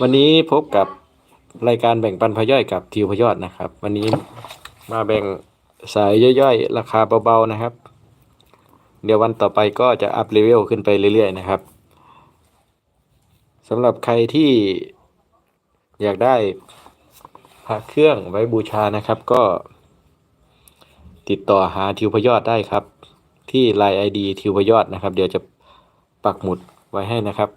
วันนี้พบกับรายการแบ่งปันพย่อยกับทิวพยอดนะครับ วันนี้มาแบ่งสายย่อยๆ ราคาเบาๆนะครับ เดี๋ยววันต่อไปก็จะอัพเลเวลขึ้นไปเรื่อยๆนะครับสำหรับใครที่อยากได้พระเครื่องไว้บูชานะครับก็ ติดต่อหาทิวพยอดได้ครับ ที่ Line ID ทิวพยอดนะครับ เดี๋ยวจะปักหมุดไว้ให้นะครับ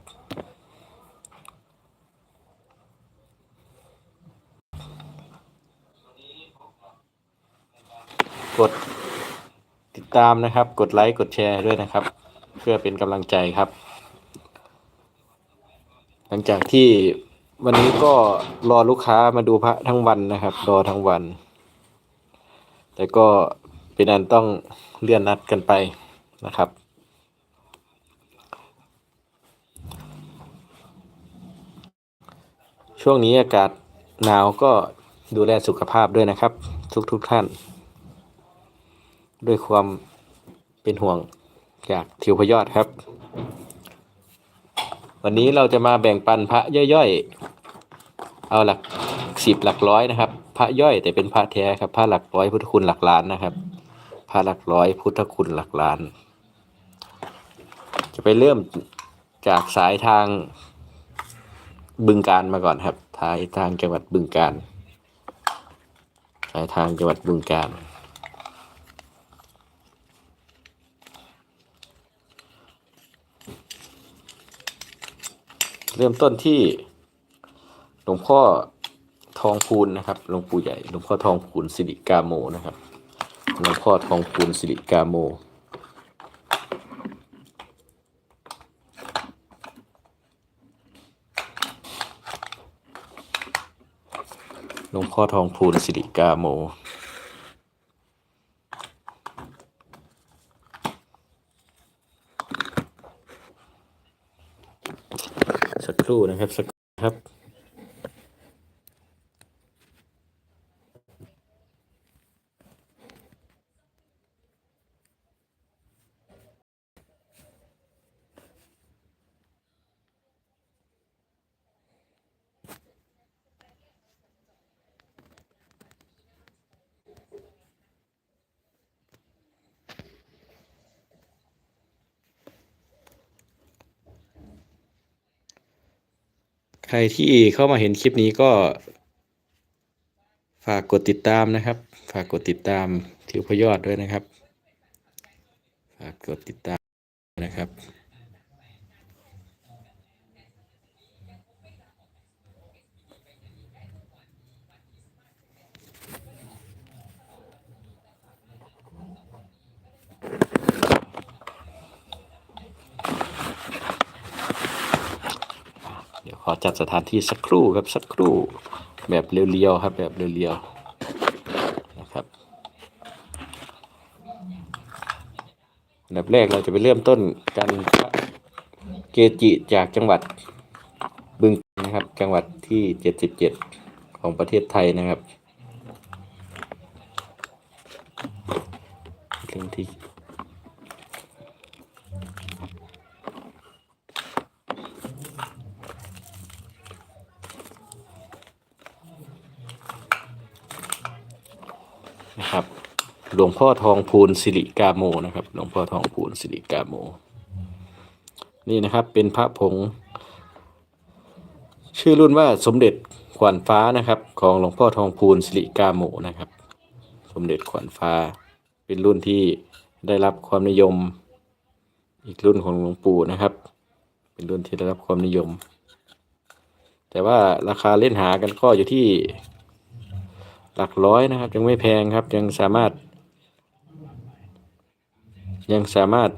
กดติดตามนะครับ กดไลค์ กดแชร์ด้วยนะครับ เพื่อเป็นกำลังใจครับ หลังจากที่วันนี้ก็รอลูกค้ามาดูพระทั้งวันนะครับ รอทั้งวัน แต่ก็เป็นอันต้องเลื่อนนัดกันไปนะครับ ช่วงนี้อากาศหนาวก็ดูแลสุขภาพด้วยนะครับ ทุกๆทท่าน ด้วยความเป็นห่วงจากทิวพยอดครับ วันนี้เราจะมาแบ่งปันพระย่อยๆ เอาหลักสิบหลักร้อยนะครับ พระย่อยแต่เป็นพระแท้ครับ พระหลักร้อยพุทธคุณหลักล้านนะครับ พระหลักร้อยพุทธคุณหลักล้าน จะไปเริ่มจากสายทางบึงการมาก่อนครับสายทางจังหวัดบึงการสายทางจังหวัดบึงการ เริ่มต้นที่หลวงพ่อทองพูนนะครับหลวงปู่ใหญ่หลวงพ่อทองพูนสิริกาโมนะครับหลวงพ่อทองพูนสิริกาโมหลวงพ่อทองพูนสิริกาโม สักครู่นะครับสักครับ รที่เข้ามาเห็นคลิปนี้ก็ ฝากกดติดตามนะครับ ฝากกดติดตามทิวพยอดด้วยนะครับ ฝากกดติดตามนะครับ เดี๋ยวขอ จัดสถานที่สักครู่ครับสักครู่แบบเรียวๆครับแบบเรียวๆนะครับอันดับแรกเราจะไปเริ่มต้นกันพระเกจิจากจังหวัดบึงนะครับจังหวัดที่เจ็ดสิบเจ็ดของประเทศไทยนะครับเรื่องที่ นะครับ หลวงพ่อทองพูนสิริกาโมนะครับ หลวงพ่อทองพูนสิริกาโม นี่นะครับเป็นพระผง ชื่อรุ่นว่าสมเด็จขวัญฟ้านะครับ ของหลวงพ่อทองพูนสิริกาโมนะครับ สมเด็จขวัญฟ้า เป็นรุ่นที่ได้รับความนิยม อีกรุ่นของหลวงปู่นะครับ เป็นรุ่นที่ได้รับความนิยม แต่ว่าราคาเล่นหากันก็อยู่ที่หลักร้อยนะครับ ยังไม่แพงครับยังสามารถ ยังสามารถ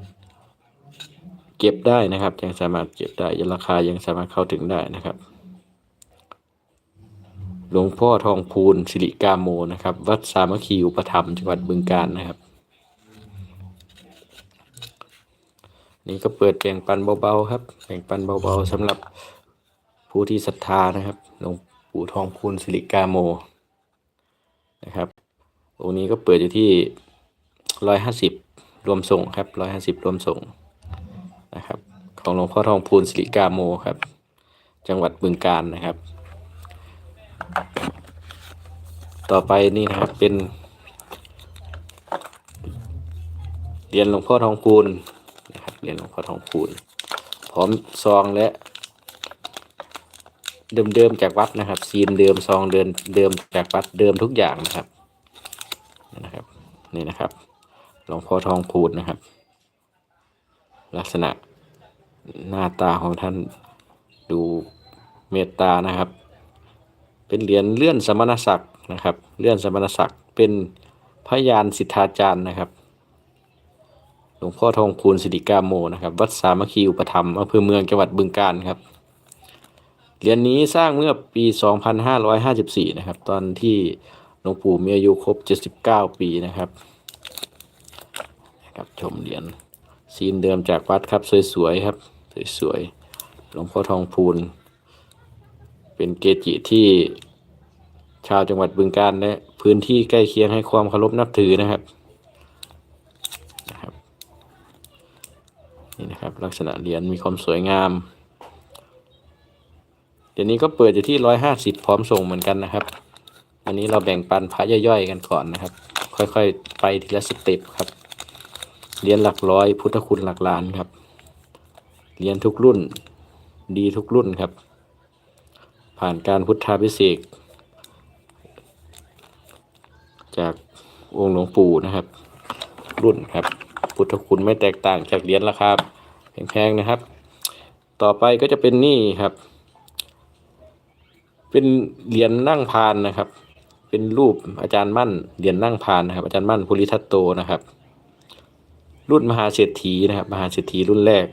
เก็บได้นะครับ ยังสามารถเก็บได้ยังราคายังสามารถเข้าถึงได้นะครับ หลวงพ่อทองพูนสิริกาโมนะครับ วัดสามัคคีอุปธรรมจังหวัดบึงกาฬนะครับ นี่ก็เปิดแบ่งปันเบาๆครับแบ่งปันเบาๆสำหรับผู้ที่ศรัทธานะครับหลวงปู่ทองพูนสิริกาโมนะครับองค์นี้ก็เปิดอยู่ที่ร้อยห้าสิบ รวมส่งครับร้อยห้าสิบรวมส่งนะครับ ของหลวงพ่อทองพูนสิริกาโมครับ จังหวัดบึงกาฬนะครับ ต่อไปนี่นะครับเป็นเหรียญหลวงพ่อทองพูนนะครับเหรียญหลวงพ่อทองพูนพร้อมซองและเดิมๆจากวัดนะครับซีนเดิมซองเดิมเดิมจากวัดเดิมทุกอย่างนะครับนะครับนี่นะครับ หลวงพ่อทองพูนนะครับ ลักษณะหน้าตาของท่านดูเมตตานะครับ เป็นเหรียญเลื่อนสมณศักดิ์นะครับ เลื่อนสมณศักดิ์เป็นพยานสิทธาจารย์นะครับ หลวงพ่อทองคูณสิริกาโมนะครับ วัดสามัคคีอุปธรรมอำเภอเมืองจังหวัดบึงกาฬครับเหรียญนี้สร้างเมื่อปี 2554 นะครับ ตอนที่หลวงปู่มีอายุครบ 79 ปีนะครับ ครับชมเหรียญซีนเดิมจากวัดครับสวยๆครับสวยๆหลวงพ่อทองพูน เป็นเกจิที่ชาวจังหวัดบึงกาฬและพื้นที่ใกล้เคียงให้ความเคารพนับถือนะครับนะครับ นี่นะครับลักษณะเหรียญมีความสวยงามเดี๋ยวนี้ก็เปิดอยู่ที่ร้อยห้าสิบพร้อมส่งเหมือนกันนะครับอันนี้เราแบ่งปันพระย่อยๆกันก่อนนะครับ ค่อยๆ ไปทีละสเต็ปครับ เหรียญหลักร้อย พุทธคุณหลักล้านครับ เหรียญทุกรุ่น ดีทุกรุ่นครับ ผ่านการพุทธาพิเศษจากองค์หลวงปู่นะครับ รุ่นครับ พุทธคุณไม่แตกต่างจากเหรียญราคาแพงๆนะครับ ต่อไปก็จะเป็นนี่ครับ เป็นเหรียญนั่งพานนะครับ เป็นรูปอาจารย์มั่นเหรียญนั่งพานนะครับ อาจารย์มั่นภูริทัตโตนะครับ รุ่นมหาเศรษฐีนะครับมหาเศรษฐีรุ่นแรก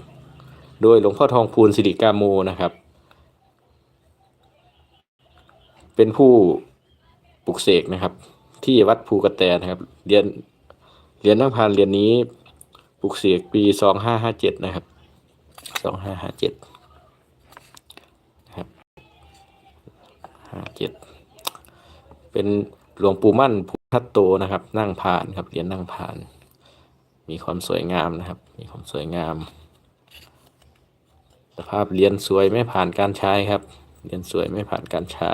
โดยหลวงพ่อทองพูนสิริกาโมนะครับ เป็นผู้ปลุกเสกนะครับ ที่วัดภูกระแตนะครับ เรียนเรียนนั่งพานเรียนนี้ปลุกเสกปีสองห้าห้าเจ็ดนะครับสองห้าห้าเจ็ดนะครับห้าเจ็ดเป็นหลวงปู่มั่นภูทัตโตนะครับ นั่งพานครับเรียนนั่งพาน มีความสวยงามนะครับ มีความสวยงาม สภาพเรียญสวยไม่ผ่านการใช้ครับ เรียญสวยไม่ผ่านการใช้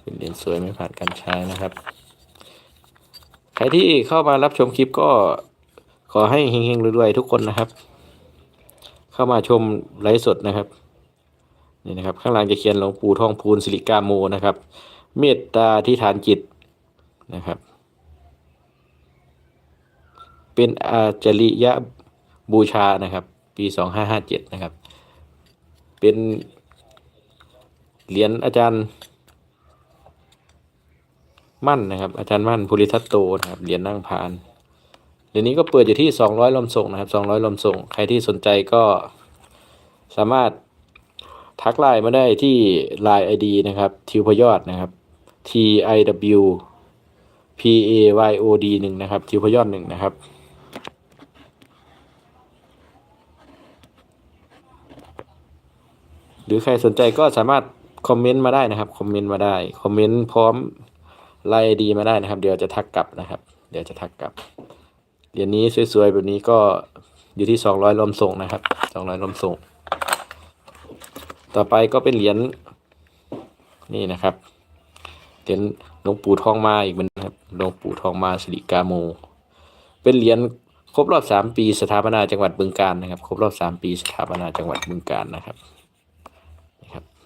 เป็นเรียญสวยไม่ผ่านการใช้นะครับ ใครที่เข้ามารับชมคลิปก็ขอให้เฮงๆรวยๆทุกคนนะครับ เข้ามาชมไลฟ์สดนะครับนี่นะครับ ข้างล่างจะเขียนหลวงปู่ทองพูนสิริกาโมนะครับ เมตตาที่ฐานจิตนะครับ เป็นอาจริยะบูชานะครับ ปีสองห้าห้าเจ็ดนะครับ เป็นเหรียญอาจารย์มั่นนะครับ อาจารย์มั่นภูริทัตโตนะครับเหรียญนั่งพานเดี๋ยวนี้ก็เปิดอยู่ที่สองร้อยลมส่งนะครับสองร้อยลมส่ง ใครที่สนใจก็สามารถทักไลน์มาได้ที่ไลน์ไอดีนะครับ ทิวพยอดนะครับ T I W P A Y O D หนึ่งนะครับ ทิวพยอดหนึ่งนะครับ หรือใครสนใจก็สามารถคอมเมนต์มาได้นะครับคอมเมนต์มาได้คอมเมนต์พร้อมไลน์ดีมาได้นะครับ เดี๋ยวจะทักกลับนะครับ เดี๋ยวจะทักกลับเหรียญนี้สวยๆแบบนี้ก็อยู่ที่สองร้อยลมส่งนะครับสองร้อยลมส่ง ต่อไปก็เป็นเหรียญนี่นะครับเหรียญหลวงปู่ทองมาอีกเหมือนครับหลวงปู่ทองมาสิริกาโม เป็นเหรียญครบรอบสามปีสถาปนาจังหวัดบึงกาฬนะครับ ครบรอบสามปีสถาปนาจังหวัดบึงการนะครับ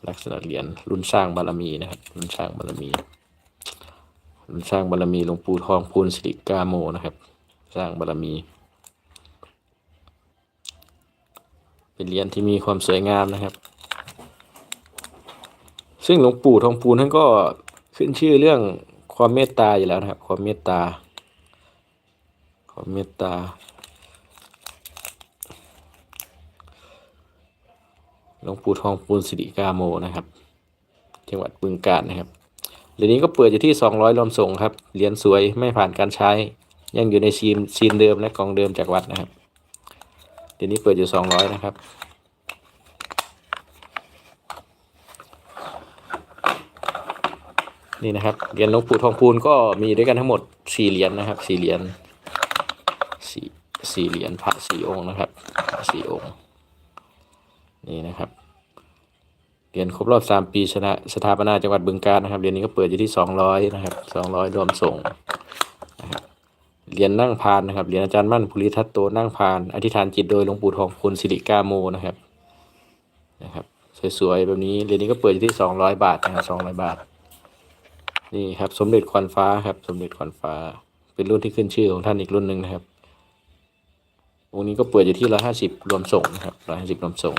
ลักษณะเหรียญรุ่นสร้างบารมีนะครับ รุ่นสร้างบารมี รุ่นสร้างบารมีหลวงปู่ทองพูนสิริกาโมนะครับ สร้างบารมี เป็นเหรียญที่มีความสวยงามนะครับ ซึ่งหลวงปู่ทองพูนท่านก็ขึ้นชื่อเรื่องความเมตตาอยู่แล้วนะครับ ความเมตตา ความเมตตา หลวงปู่ทองปูนสิริกาโมนะครับ จังหวัดบึงกาฬนะครับเหรียญนี้ก็เปิดอยู่ที่ 200ลมส่งครับ เหรียญสวยไม่ผ่านการใช้ ยังอยู่ในซีนซีนเดิมและกองเดิมจากวัดนะครับ เหรียญนี้เปิดอยู่ 200 นะครับ นี่นะครับ เหรียญหลวงปู่ทองพูนก็มีด้วยกันทั้งหมด 4 เหรียญนะครับ 4 เหรียญสี่เหรียญพระสี่องค์นะครับสี่องค์ นี่นะครับเหรียญครบรอบสามปีชนะสถาปนาจังหวัดบึงกาฬนะครับเหรียญนี้ก็เปิดอยู่ที่สองร้อยนะครับสองร้อยรวมส่งนะครับเหรียญนั่งพานนะครับเหรียญอาจารย์มั่นภูริทัตโตนั่งพาน อธิษฐานจิตโดยหลวงปู่ทองคุณสิริกาโมนะครับนะครับสวยๆแบบนี้เหรียญนี้ก็เปิดอยู่ที่สองร้อยบาทนะครับสองร้อยบาทนี่ครับสมเด็จควันฟ้าครับสมเด็จควันฟ้า เป็นรุ่นที่ขึ้นชื่อของท่านอีกรุ่นหนึ่งนะครับองค์นี้ก็เปิดอยู่ที่ร้อยห้าสิบรวมส่งนะครับร้อยห้าสิบรวมส่ง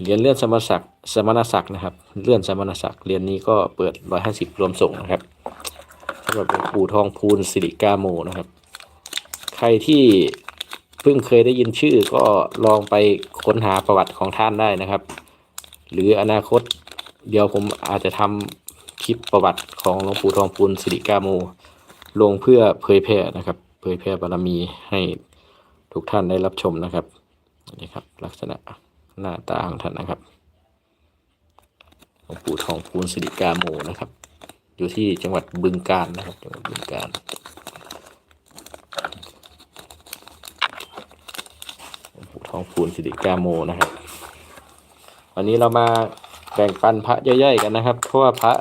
เหรียญเลื่อนสมณศักดิ์สมณศักดิ์นะครับ เลื่อนสมณศักดิ์เหรียญนี้ก็เปิดร้อยห้าสิบรวมส่งนะครับสำหรับหลวงปู่ทองพูนสิริกาโมนะครับ ใครที่เพิ่งเคยได้ยินชื่อก็ลองไปค้นหาประวัติของท่านได้นะครับ หรืออนาคตเดี๋ยวผมอาจจะทำคลิปประวัติของหลวงปู่ทองพูนสิริกาโม ลงเพื่อเผยแพร่นะครับ เผยแพร่บารมีให้ทุกท่านได้รับชมนะครับนี่ครับ ลักษณะ หน้าตาของท่านนะครับหลวงปู่ทองพูนสิริกาโมนะครับ อยู่ที่จังหวัดบึงกาฬนะครับ จังหวัดบึงกาฬหลวงปู่ทองพูนสิริกาโมนะครับ วันนี้เรามาแบ่งปันพระย่อยๆกันนะครับ เพราะว่าพระ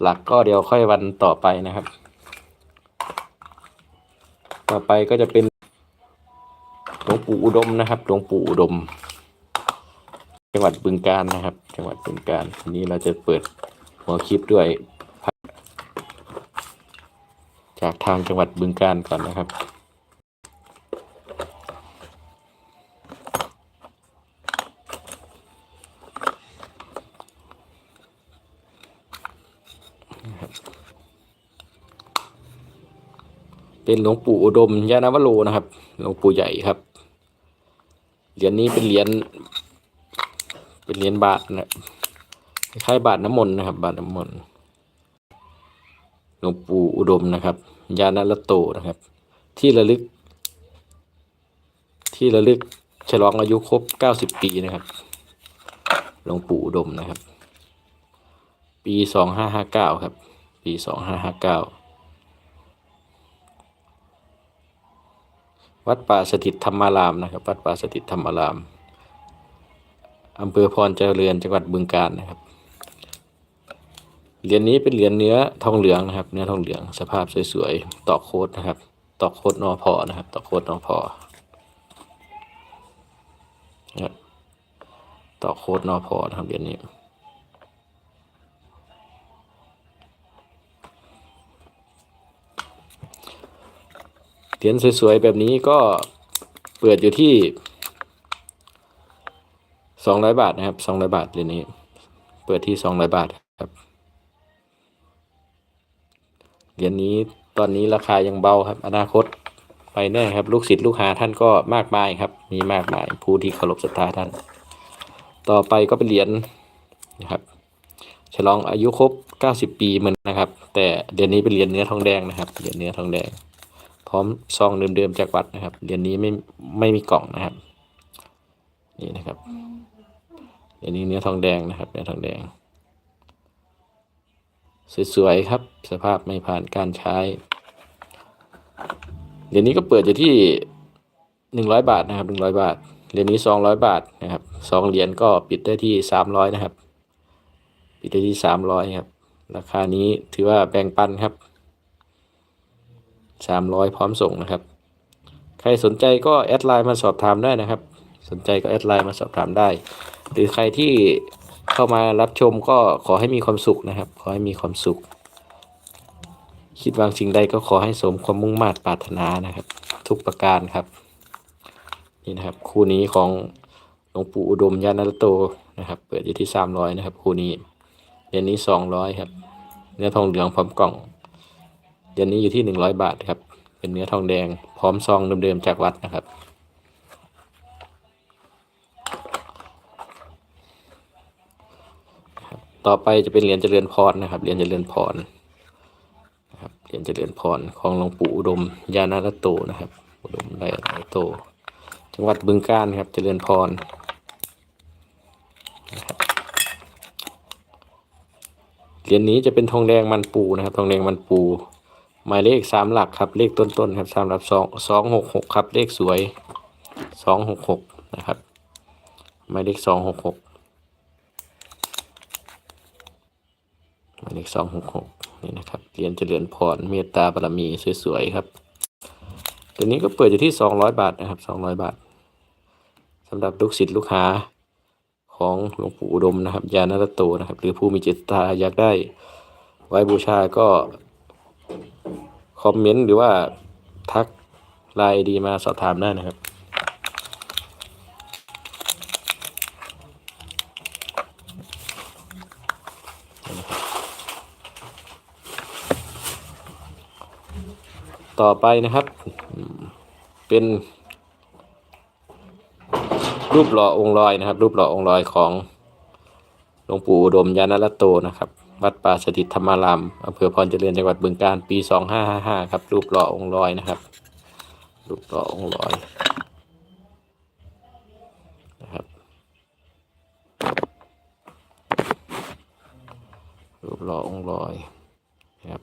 หลักก็เดี๋ยวค่อยวันต่อไปนะครับ ต่อไปก็จะเป็นหลวงปู่อุดมนะครับ หลวงปู่อุดม จังหวัดบึงกาฬนะครับ จังหวัดบึงกาฬวันนี้เราจะเปิดหัวคลิปด้วย จากทางจังหวัดบึงกาฬก่อนนะครับเป็นหลวงปู่อุดมยานวโรนะครับ หลวงปู่ใหญ่ครับ เหรียญนี้เป็นเหรียญ เป็นเหรียญบาทนะคล้ายบาทน้ำมนต์นะครับ บาทน้ำมนต์หลวงปู่อุดมนะครับ ยานละโตนะครับ ที่ระลึก ที่ระลึกฉลองอายุครบเก้าสิบปีนะครับ หลวงปู่อุดมนะครับ ปีสองห้าห้าเก้าครับ ปีสองห้าห้าเก้าวัดป่าสถิตธรรมารามนะครับ วัดป่าสถิตธรรมาราม อำเภอพรเจริญจังหวัดบึงกาฬนะครับ เหรียญนี้เป็นเหรียญเนื้อทองเหลืองนะครับ เนื้อทองเหลืองสภาพสวยๆตอกโคดนะครับตอกโคดนอพอนะครับตอกโคดนอพอนะครับตอโคดนอพอนะครับเหรียญนี้เหรียญสวยๆแบบนี้ก็เปิดอยู่ที่ สองร้อยบาทนะครับสองร้อยบาทเหรียญนี้ เปิดที่สองร้อยบาทครับเหรียญนี้ตอนนี้ราคายังเบาครับ อนาคตไปแน่ครับ ลูกศิษย์ลูกหาท่านก็มากมายครับ มีมากมายผู้ที่เคารพศรัทธาท่าน ต่อไปก็เป็นเหรียญนะครับ ฉลองอายุครบ 90 ปีเหมือนนะครับ แต่เหรียญนี้เป็นเหรียญเนื้อทองแดงนะครับเหรียญเนื้อทองแดง พร้อมซองเดิมๆจากวัดนะครับเหรียญนี้ไม่ไม่มีกล่องนะครับ นี่นะครับเหรียญนี้เนื้อทองแดงนะครับ เนื้อทองแดง สวยๆครับ สภาพไม่ผ่านการใช้เหรียญนี้ก็เปิดอยู่ที่หนึ่งร้อยบาทนะครับหนึ่งร้อยบาทเหรียญนี้สองร้อยบาทนะครับสองเหรียญก็ปิดได้ที่สามร้อยนะครับ ปิดได้ที่สามร้อยครับ ราคานี้ถือว่าแบ่งปันครับสามร้อยพร้อมส่งนะครับ ใครสนใจก็แอดไลน์มาสอบถามได้นะครับ สนใจก็แอดไลน์มาสอบถามได้ หรือใครที่เข้ามารับชมก็ขอให้มีความสุขนะครับ ขอให้มีความสุข คิดวางสิ่งใดก็ขอให้สมความมุ่งมา่ปรารถนานะครับ ทุกประการครับ นี่นะครับ คู่นี้ของหลวงปู่อุดมยานรโตนะครับ เปิดอยู่ที่สามร้อยนะครับ คู่นี้เดือนนี้สองร้อยครับ เนื้อทองเหลืองพร้อมกล่องเดือนนี้อยู่ที่หนึ่งร้อยบาทครับ เป็นเนื้อทองแดงพร้อมซองเดิมๆจากวัดนะครับ ต่อไปจะเป็นเหรียญเจริญพรนะครับ เหรียญเจริญพรนะครับเหรียญเจริญพรของหลวงปู่อุดมยานารโตนะครับ อุดมไดอารโต จังหวัดบึงกาฬครับ เจริญพรเหรียญนี้จะเป็นทองแดงมันปูนะครับ ทองแดงมันปู หมายเลขสามหลักครับ เลขต้นๆครับสามหลักสองสองหกหกครับ เลขสวยสองหกหกนะครับ หมายเลขสองหกหกหมาย เลขสองหกหกนี่นะครับเหรียญเจริญพรเมตตาบารมีสวยๆครับตัวนี้ก็เปิดอยู่ที่สองร้อยบาทนะครับสองร้อยบาทสำหรับลูกศิษย์ลูกหาของหลวงปู่อุดมนะครับยานรัตโตนะครับ หรือผู้มีจิตศรัทธาอยากได้ไว้บูชาก็คอมเมนต์หรือว่าทักไลน์ดีมาสอบถามได้นะครับ ต่อไปนะครับ เป็นรูปหล่อองค์ลอยนะครับ รูปหล่อองค์ลอยของหลวงปู่อุดมยานรัตโตนะครับ วัดป่าสถิตธรรมารามอำเภอพรเจริญจังหวัดบึงกาฬปี2555ครับ รูปหล่อองค์ลอยนะครับ รูปหล่อองค์ลอยนะครับรูปหล่อองค์ลอยนะครับ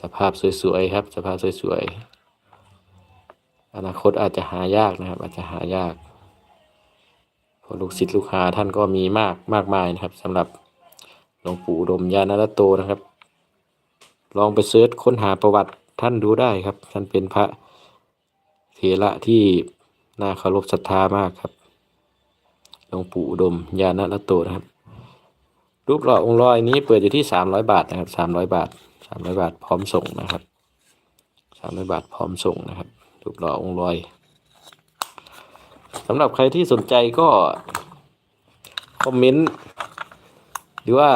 สภาพสวยๆครับ สภาพสวยๆอนาคตอาจจะหายากนะครับ อาจจะหายากพราะลูกศิษย์ลูกหาท่านก็มีมากมากมายนะครับสำหรับหลวงปู่ดมยานรัตโตนะครับ ลองไปเสิร์ชค้นหาประวัติท่านดูได้ครับ ท่านเป็นพระเถระที่น่าเคารพศรัทธามากครับหลวงปู่ดมยานรัตโตนะครับรูปหล่อองค์ลอยนี้เปิดอยู่ที่สามร้อยบาทนะครับสามร้อยบาท สามร้อยบาทพร้อมส่งนะครับสามร้อยบาทพร้อมส่งนะครับรูปหล่อองค์ลอยสำหรับใครที่สนใจก็คอมเมนต์หรือว่า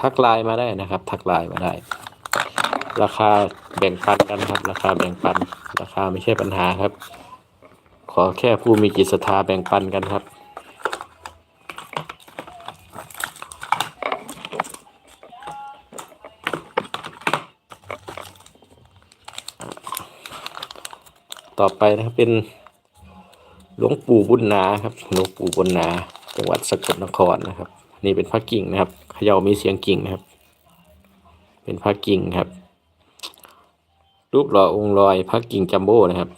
ทักไลน์มาได้นะครับ ทักไลน์มาได้ ราคาแบ่งปันกันครับ ราคาแบ่งปัน ราคาไม่ใช่ปัญหาครับ ขอแค่ผู้มีจิตศรัทธาแบ่งปันกันครับ ต่อไปนะครับเป็นหลวงปู่บุญนาครับหลวงปู่บุญนา จังหวัดสกลนครนะครับ นี่เป็นพระกิ่งนะครับเขย่ามีเสียงกิ่งนะครับ เป็นพระกิ่งครับ รูปหล่อองค์ลอยพระกิ่งจัมโบ้นะครับ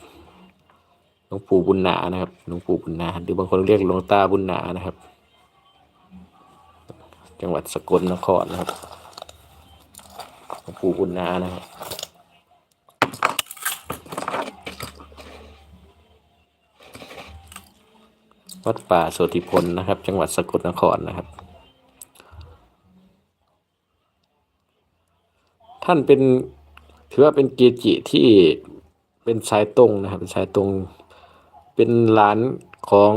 หลวงปู่บุญนานะครับหลวงปู่บุญนา หรือบางคนเรียกหลวงตาบุญนานะครับ จังหวัดสกลนครนะครับหลวงปู่บุญนานะครับ วัดป่าโสติพลนะครับ จังหวัดสกลนครนะครับ ท่านเป็นถือว่าเป็นเกจิที่เป็นสายตรงนะครับเป็นสายตรงเป็นหลานของ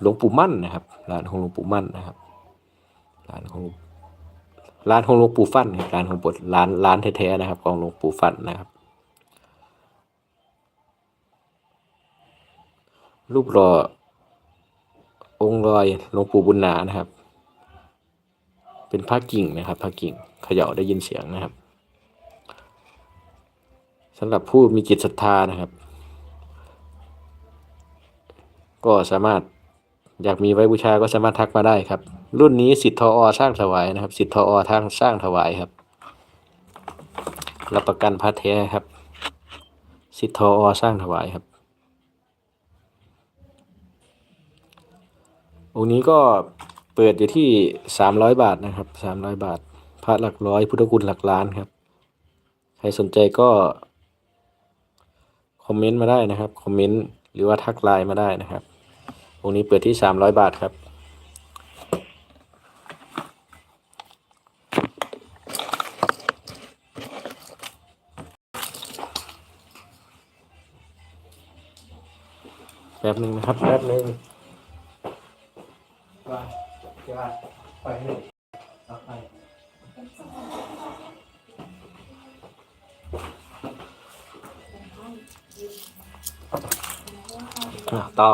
หลวงปู่มั่นนะครับหลานของหลวงปู่มั่นนะครับหลานของหลานของหลวงปู่ฟั่นหลานของบทหลานหลานแท้ๆนะครับ ของหลวงปู่ฟั่นนะครับ รูปหล่อ องค์ลอยหลวงปู่บุญนานะครับ เป็นพระกิ่งนะครับพระกิ่งเขย่าได้ยินเสียงนะครับสำหรับผู้มีจิตศรัทธานะครับ ก็สามารถอยากมีไว้บูชาก็สามารถทักมาได้ครับ รุ่นนี้สิทธ์ทออสร้างถวายนะครับสิทธ์ทออทางสร้างถวายครับรับประกันพระแท้ครับ สิทธ์ทออสร้างถวายครับ องค์นี้ก็เปิดอยู่ที่สามร้อยบาทนะครับสามร้อยบาท พระหลักร้อย พุทธคุณหลักล้านครับ ใครสนใจก็คอมเมนต์มาได้นะครับ คอมเมนต์หรือว่าทักไลน์มาได้นะครับ องค์นี้เปิดที่สามร้อยบาทครับแป๊บหนึ่งนะครับแป๊บหนึ่ง จะว่าไปให้หนึ่งเอาไปอะต่อ